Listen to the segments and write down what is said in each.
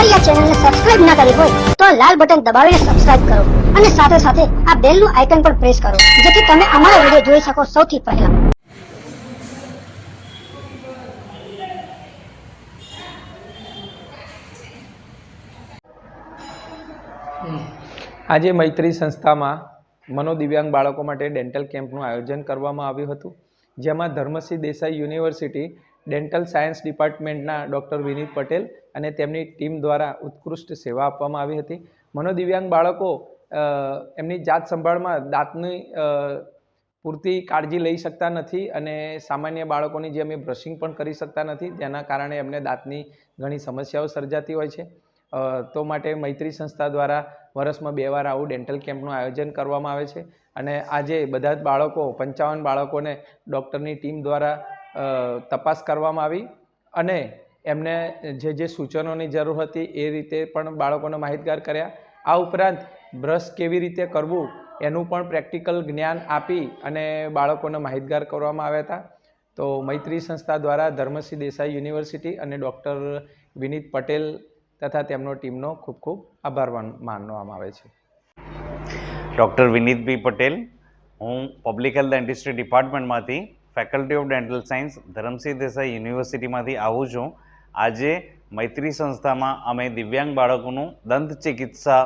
અમારી આ ચેનલને સબસ્ક્રાઇબ ના કરી હોય, તો આ લાલ બટન દબાવીને સબસ્ક્રાઇબ કરો અને સાથે સાથે આ બેલનું આઇકન પણ પ્રેસ કરો, જેથી તમે અમારા વીડિયો જોઈ શકો સૌથી પહેલા. આજે મૈત્રી સંસ્થામાં મનોદિવ્યાંગ બાળકો માટે ડેન્ટલ કેમ્પનું આયોજન કરવામાં આવ્યું હતું, જેમાં Dharmsinh Desai university dental science ડિપાર્ટમેન્ટના doctor વિનીત પટેલ અને તેમની ટીમ દ્વારા ઉત્કૃષ્ટ સેવા આપવામાં આવી હતી. મનોદિવ્યાંગ બાળકો એમની જાત સંભાળમાં દાંતની પૂરતી કાળજી લઈ શકતા નથી અને સામાન્ય બાળકોની જેમ એ બ્રશિંગ પણ કરી શકતા નથી. જેના કારણે એમને દાંતની ઘણી સમસ્યાઓ સર્જાતી હોય છે. તો માટે મૈત્રી સંસ્થા દ્વારા વર્ષમાં બે વાર આવું ડેન્ટલ કેમ્પનું આયોજન કરવામાં આવે છે. અને આજે બધા જ બાળકો, પંચાવન બાળકોને ડૉક્ટરની ટીમ દ્વારા તપાસ કરવામાં આવી અને એમને જે જે સૂચનોની જરૂર હતી એ રીતે પણ બાળકોને માહિતગાર કર્યા. આ ઉપરાંત બ્રશ કેવી રીતે કરવું એનું પણ પ્રેક્ટિકલ જ્ઞાન આપી અને બાળકોને માહિતગાર કરવામાં આવ્યા હતા. તો મૈત્રી સંસ્થા દ્વારા ધર્મસિંહ દેસાઈ યુનિવર્સિટી અને ડૉક્ટર વિનીત પટેલ તથા તેમનો ટીમનો ખૂબ ખૂબ આભાર માનવામાં આવે છે. ડૉક્ટર વિનીતભાઈ પટેલ, હું public health dentistry ડિપાર્ટમેન્ટમાંથી faculty of dental science Dharamsinh Desai યુનિવર્સિટીમાંથી આવું છું. આજે મૈત્રી સંસ્થામાં અમે દિવ્યાંગ બાળકોનું દંત ચિકિત્સા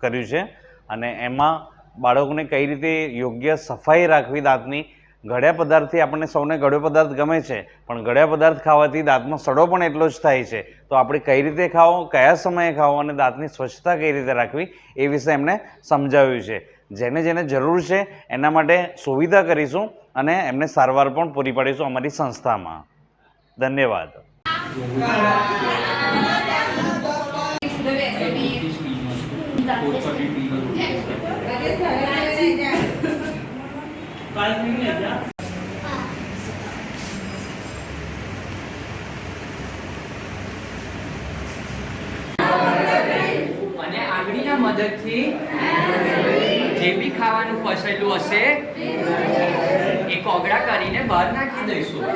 કર્યું છે અને એમાં બાળકોને કઈ રીતે યોગ્ય સફાઈ રાખવી દાંતની, ઘડિયા પદાર્થથી આપણને સૌને ગળ્યો પદાર્થ ગમે છે, પણ ગળ્યા પદાર્થ ખાવાથી દાંતનો સડો પણ એટલો જ થાય છે. તો આપણે કઈ રીતે ખાવો, કયા સમયે ખાવો અને દાંતની સ્વચ્છતા કઈ રીતે રાખવી, એ વિશે એમણે સમજાવ્યું છે. જેને જેને જરૂર છે એના માટે સુવિધા કરીશું અને એમને સારવાર પણ પૂરી પાડીશું અમારી સંસ્થામાં. ધન્યવાદ. આંગળીના મદદથી જે બી ખાવાનું ફસાયેલું હશે એ કોગળા કરીને બહાર નાખી દઈશું.